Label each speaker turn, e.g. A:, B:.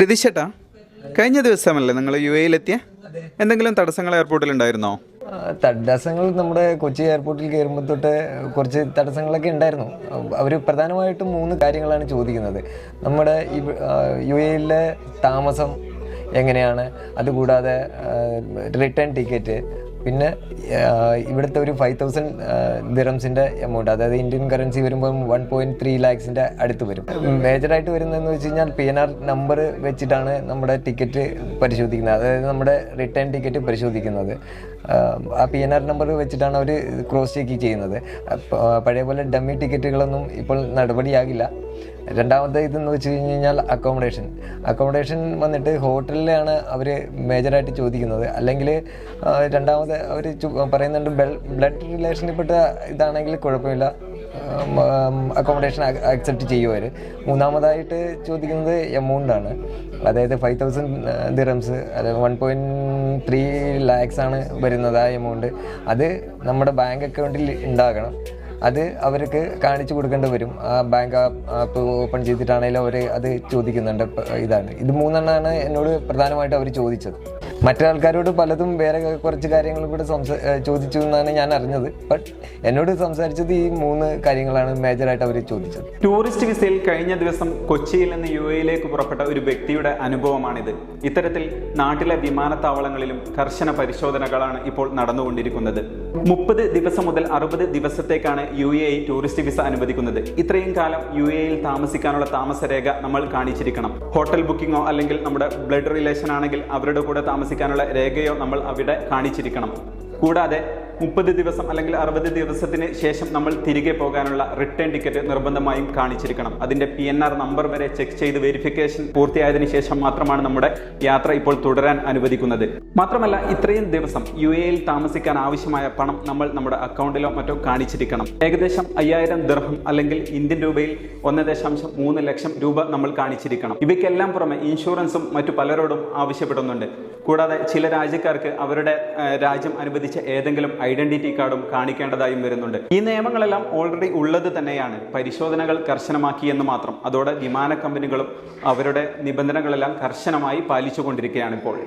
A: രതീഷേട്ടാ കഴിഞ്ഞ ദിവസമല്ലേ നിങ്ങൾ യു എയിലെത്തിയ എന്തെങ്കിലും തടസ്സങ്ങൾ എയർപോർട്ടിൽ ഉണ്ടായിരുന്നോ?
B: തടസ്സങ്ങൾ നമ്മുടെ കൊച്ചി എയർപോർട്ടിൽ കയറുമ്പോൾ തൊട്ട് കുറച്ച് തടസ്സങ്ങളൊക്കെ ഉണ്ടായിരുന്നു. അവർ പ്രധാനമായിട്ടും മൂന്ന് കാര്യങ്ങളാണ് ചോദിക്കുന്നത്. നമ്മുടെ യു എയിലെ താമസം എങ്ങനെയാണ്? അതുകൂടാതെ റിട്ടേൺ ടിക്കറ്റ് പിന്നെ ഇവിടുത്തെ ഒരു ഫൈവ് തൗസൻഡ് ദിറംസിന്റെ എമൗണ്ട് അതായത് ഇന്ത്യൻ കറൻസി വരുമ്പോൾ വൺ പോയിന്റ് ത്രീ ലാക്സിന്റെ അടുത്ത് വരും. മേജറായിട്ട് വരുന്നതെന്ന് വെച്ച് കഴിഞ്ഞാൽ പി എൻ ആർ നമ്പർ വെച്ചിട്ടാണ് നമ്മുടെ ടിക്കറ്റ് പരിശോധിക്കുന്നത്. അതായത് നമ്മുടെ റിട്ടേൺ ടിക്കറ്റ് പരിശോധിക്കുന്നത്. ആ, പി എൻ ആർ നമ്പർ വെച്ചിട്ടാണ് അവർ ക്രോസ് ചെക്ക് ചെയ്യുന്നത്. പഴയ പോലെ ഡമ്മി ടിക്കറ്റുകളൊന്നും ഇപ്പോൾ നടപടിയാകില്ല. രണ്ടാമത്തെ ഇതെന്ന് വെച്ച് കഴിഞ്ഞ് കഴിഞ്ഞാൽ അക്കോമഡേഷൻ അക്കോമഡേഷൻ വന്നിട്ട് ഹോട്ടലിലാണ് അവർ മേജറായിട്ട് ചോദിക്കുന്നത്. അല്ലെങ്കിൽ രണ്ടാമത് അവർ പറയുന്നുണ്ട് ബ്ലഡ് റിലേഷനിൽപ്പെട്ട ഇതാണെങ്കിൽ കുഴപ്പമില്ല. അക്കോമഡേഷൻ അക്സെപ്റ്റ് ചെയ്യുമോ അവർ മൂന്നാമതായിട്ട് ചോദിക്കുന്നത് എമൗണ്ട് ആണ്. അതായത് ഫൈവ് തൗസൻഡ് ദിറംസ് അതായത് വൺ പോയിന്റ് ത്രീ ലാക്സ് ആണ് വരുന്നത് ആ എമൗണ്ട് അത് നമ്മുടെ ബാങ്ക് അക്കൗണ്ടിൽ ഉണ്ടാകണം അത് അവർക്ക് കാണിച്ചു കൊടുക്കേണ്ടി വരും. ആ ബാങ്ക് ആപ്പ് ഓപ്പൺ ചെയ്തിട്ടാണെങ്കിലും അവർ അത് ചോദിക്കുന്നുണ്ട്. ഇതാണ്. ഇത് മൂന്നെണ്ണമാണ് എന്നോട് പ്രധാനമായിട്ട് അവർ ചോദിച്ചത്. മറ്റാൾക്കാരോട് പലതും വേറെ കുറച്ച് കാര്യങ്ങളും കൂടെ സംസാ ചോദിച്ചു എന്നാണ് ഞാൻ അറിഞ്ഞത്. ബട്ട് എന്നോട് സംസാരിച്ചത് ഈ മൂന്ന് കാര്യങ്ങളാണ് മേജറായിട്ട് അവർ ചോദിച്ചത്.
A: ടൂറിസ്റ്റ് വിസയിൽ കഴിഞ്ഞ ദിവസം കൊച്ചിയിൽ നിന്ന് യു എയിലേക്ക് പുറപ്പെട്ട ഒരു വ്യക്തിയുടെ അനുഭവമാണിത്. ഇത്തരത്തിൽ നാട്ടിലെ വിമാനത്താവളങ്ങളിലും കർശന പരിശോധനകളാണ് ഇപ്പോൾ നടന്നുകൊണ്ടിരിക്കുന്നത്. മുപ്പത് ദിവസം മുതൽ അറുപത് ദിവസത്തേക്കാണ് യു എ ടൂറിസ്റ്റ് വിസ അനുവദിക്കുന്നത്. ഇത്രയും കാലം യു എയിൽ താമസിക്കാനുള്ള താമസരേഖ നമ്മൾ കാണിച്ചിരിക്കണം. ഹോട്ടൽ ബുക്കിങ്ങോ അല്ലെങ്കിൽ നമ്മുടെ ബ്ലഡ് റിലേഷൻ ആണെങ്കിൽ അവരുടെ കൂടെ താമസിക്കാനുള്ള രേഖയോ നമ്മൾ അവിടെ കാണിച്ചിരിക്കണം. കൂടാതെ മുപ്പത് ദിവസം അല്ലെങ്കിൽ അറുപത് ദിവസത്തിന് ശേഷം നമ്മൾ തിരികെ പോകാനുള്ള റിട്ടേൺ ടിക്കറ്റ് നിർബന്ധമായും കാണിച്ചിരിക്കണം. അതിന്റെ പി എൻ ആർ നമ്പർ വരെ ചെക്ക് ചെയ്ത് വെരിഫിക്കേഷൻ പൂർത്തിയായതിനു ശേഷം മാത്രമാണ് നമ്മുടെ യാത്ര ഇപ്പോൾ തുടരാൻ അനുവദിക്കുന്നത്. മാത്രമല്ല ഇത്രയും ദിവസം യു എയിൽ താമസിക്കാൻ ആവശ്യമായ പണം നമ്മൾ നമ്മുടെ അക്കൗണ്ടിലോ മറ്റോ കാണിച്ചിരിക്കണം. ഏകദേശം അയ്യായിരം ദർഹം അല്ലെങ്കിൽ ഇന്ത്യൻ രൂപയിൽ ഒന്ന് ദശാംശം മൂന്ന് ലക്ഷം രൂപ നമ്മൾ കാണിച്ചിരിക്കണം. ഇവയ്ക്കെല്ലാം പുറമെ ഇൻഷുറൻസും മറ്റു പലരോടും ആവശ്യപ്പെടുന്നുണ്ട്. കൂടാതെ ചില രാജ്യക്കാർക്ക് അവരുടെ രാജ്യം അനുവദിച്ച ഏതെങ്കിലും ഐഡന്റിറ്റി കാർഡും കാണിക്കേണ്ടതായും വരുന്നുണ്ട്. ഈ നിയമങ്ങളെല്ലാം ഓൾറെഡി ഉള്ളത് തന്നെയാണ്. പരിശോധനകൾ കർശനമാക്കി എന്ന് മാത്രം. അതോടെ വിമാന കമ്പനികളും അവരുടെ നിബന്ധനകളെല്ലാം കർശനമായി പാലിച്ചുകൊണ്ടിരിക്കുകയാണ് ഇപ്പോൾ.